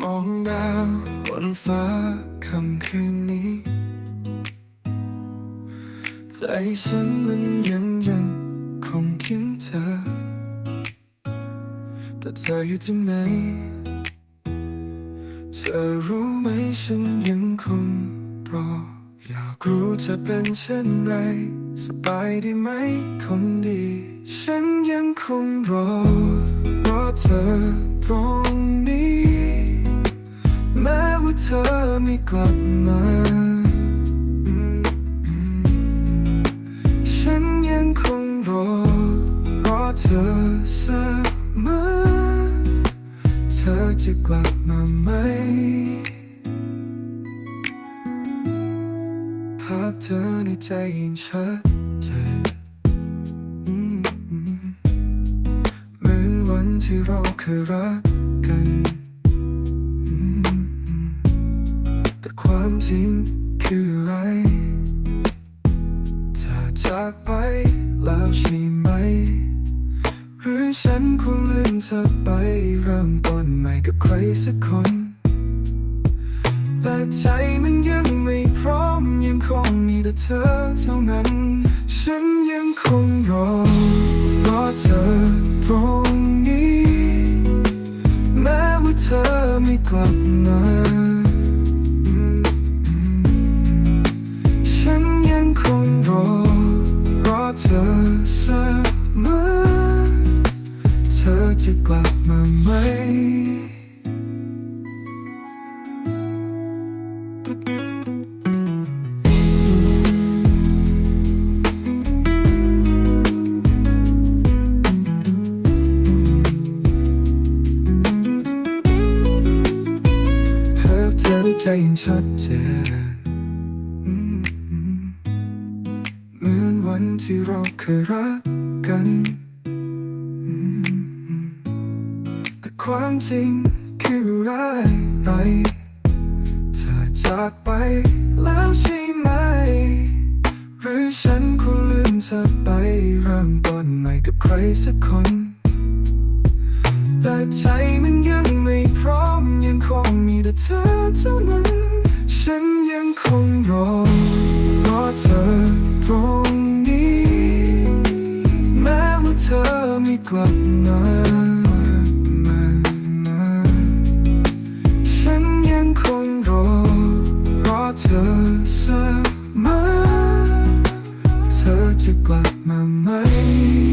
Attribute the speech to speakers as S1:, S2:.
S1: มองดาวบนฟ้าค่ำคืนนี้ ใจฉันมันยังยังคงคิดเธอ แต่เธออยู่ที่ไหน เธอรู้ไหมฉันยังคงรอ อยากรู้จะเป็นเช่นไร สบายดีไหมคนดี ฉันยังคงรอรอเธอตรง กลับมา ฉันยังคงรอ รอเธอเสมอเธอจะกลับมาไหม ภาพเธอในใจยังชัดเจนเหมือนวันที่เราเคยรัก จริงคืออะไรเธอจากไปแล้วใช่ไหม หรือฉันควรลืมเธอไปเริ่มต้นใหม่กับใครสักคน แต่ใจมันยังไม่พร้อมยังคงมีแต่เธอเท่านั้น ฉันยังคงรอรอเธอตรงนี้ แม้ว่าเธอไม่กลับมา จะกลับมาไหมเธอเธอใจยังชัดเจนอืมอืมเหมือนวันที่เราเคยรักกัน ความจริงคืออะไรเธอจากไปแล้วใช่ไหม หรือฉันควรลืมเธอไปเริ่มต้นใหม่กับใครสักคน แต่ใจมันยังไม่พร้อมยังคงมีแต่เธอเท่านั้น ฉันยังคงรอรอเธอตรงนี้ แม้ว่าเธอไม่กลับมา amazed.